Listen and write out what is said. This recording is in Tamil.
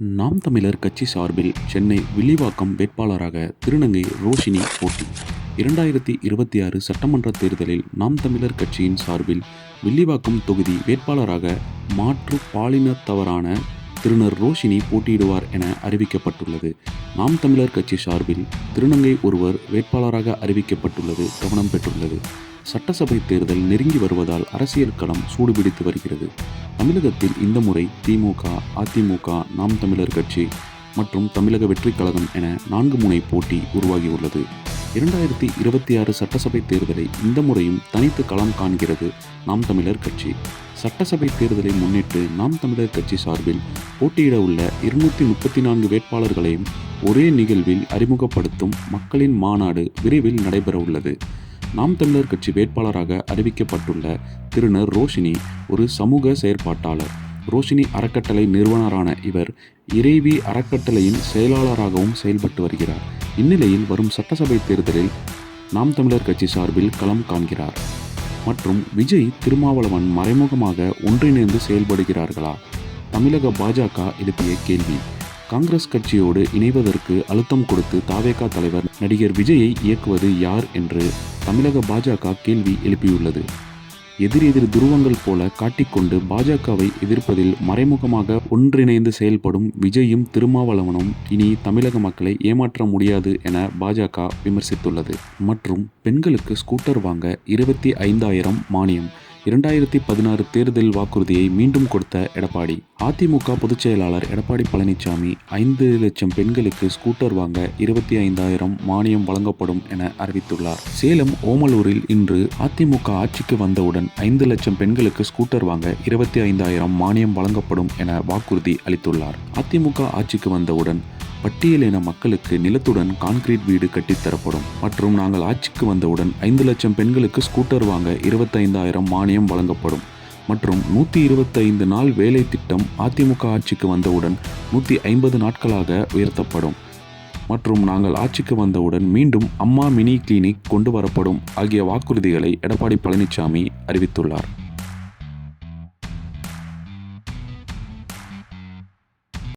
நாம் தமிழர் கட்சி சார்பில் சென்னை வில்லிவாக்கம் வேட்பாளராக திருநங்கை ரோஷினி போட்டி. இரண்டாயிரத்தி இருபத்தி ஆறு சட்டமன்ற தேர்தலில் நாம் தமிழர் கட்சியின் சார்பில் வில்லிவாக்கம் தொகுதி வேட்பாளராக மாற்று பாலினத்தவரான திருநர் ரோஷினி போட்டியிடுவார் என அறிவிக்கப்பட்டுள்ளது. நாம் தமிழர் கட்சி சார்பில் திருநங்கை ஒருவர் வேட்பாளராக அறிவிக்கப்பட்டுள்ளது கவனம் பெற்றுள்ளது. சட்டசபை தேர்தல் நெருங்கி வருவதால் அரசியல் களம் சூடுபிடித்து வருகிறது. தமிழகத்தில் இந்த முறை திமுக அதிமுக நாம் தமிழர் கட்சி மற்றும் தமிழக வெற்றிக் கழகம் என நான்கு முனை போட்டி உருவாகியுள்ளது. இரண்டாயிரத்தி இருபத்தி ஆறு சட்டசபை தேர்தலை இந்த முறையும் தனித்து களம் காண்கிறது நாம் தமிழர் கட்சி. சட்டசபை தேர்தலை முன்னிட்டு நாம் தமிழர் கட்சி சார்பில் போட்டியிட உள்ள இருநூற்றி முப்பத்தி நான்கு வேட்பாளர்களையும் ஒரே நிகழ்வில் அறிமுகப்படுத்தும் மக்களின் மாநாடு விரைவில் நடைபெற உள்ளது நாம் தமிழர் கட்சி வேட்பாளராக அறிவிக்கப்பட்டுள்ள திருநர் ரோஷினி ஒரு சமூக செயற்பாட்டாளர். ரோஷினி அறக்கட்டளை நிறுவனரான இவர் இறைவி அறக்கட்டளையின் செயலாளராகவும் செயல்பட்டு வருகிறார். இந்நிலையில் வரும் சட்டசபை தேர்தலில் நாம் தமிழர் கட்சி சார்பில் களம் காண்கிறார். மற்றும் விஜய் திருமாவளவன் மறைமுகமாக ஒன்றிணைந்து செயல்படுகிறார்களா? தமிழக பாஜக எழுப்பிய கேள்வி. காங்கிரஸ் கட்சியோடு இணைவதற்கு அழுத்தம் கொடுத்து தாவேகா தலைவர் நடிகர் விஜயை இயக்குவது யார் என்று தமிழக பாஜக கேள்வி எழுப்பியுள்ளது. எதிரெதிர் துருவங்கள் போல காட்டிக்கொண்டு பாஜகவை எதிர்ப்பதில் மறைமுகமாக ஒன்றிணைந்து செயல்படும் விஜயும் திருமாவளவனும் இனி தமிழக மக்களை ஏமாற்ற முடியாது என பாஜக விமர்சித்துள்ளது. மற்றும் பெண்களுக்கு ஸ்கூட்டர் வாங்க இருபத்தி ஐந்தாயிரம் மானியம். இரண்டாயிரத்தி பதினாறு தேர்தல் வாக்குறுதியை மீண்டும் கொடுத்த எடப்பாடி. அதிமுக பொதுச் செயலாளர் எடப்பாடி பழனிசாமி ஐந்து லட்சம் பெண்களுக்கு ஸ்கூட்டர் வாங்க இருபத்தி ஐந்தாயிரம் மானியம் வழங்கப்படும் என அறிவித்துள்ளார். சேலம் ஓமலூரில் இன்று அதிமுக ஆட்சிக்கு வந்தவுடன் ஐந்து லட்சம் பெண்களுக்கு ஸ்கூட்டர் வாங்க இருபத்தி ஐந்தாயிரம் மானியம் வழங்கப்படும் என வாக்குறுதி அளித்துள்ளார். அதிமுக ஆட்சிக்கு வந்தவுடன் பட்டியலின மக்களுக்கு நிலத்துடன் கான்கிரீட் வீடு கட்டித்தரப்படும் மற்றும் நாங்கள் ஆட்சிக்கு வந்தவுடன் ஐந்து லட்சம் பெண்களுக்கு ஸ்கூட்டர் வாங்க இருபத்தைந்தாயிரம் மானியம் வழங்கப்படும். மற்றும் நூற்றி இருபத்தைந்து நாள் வேலை திட்டம் அதிமுக ஆட்சிக்கு வந்தவுடன் நூற்றி ஐம்பது நாட்களாக உயர்த்தப்படும். மற்றும் நாங்கள் ஆட்சிக்கு வந்தவுடன் மீண்டும் அம்மா மினி கிளினிக் கொண்டு வரப்படும் ஆகிய வாக்குறுதிகளை எடப்பாடி பழனிசாமி அறிவித்துள்ளார்.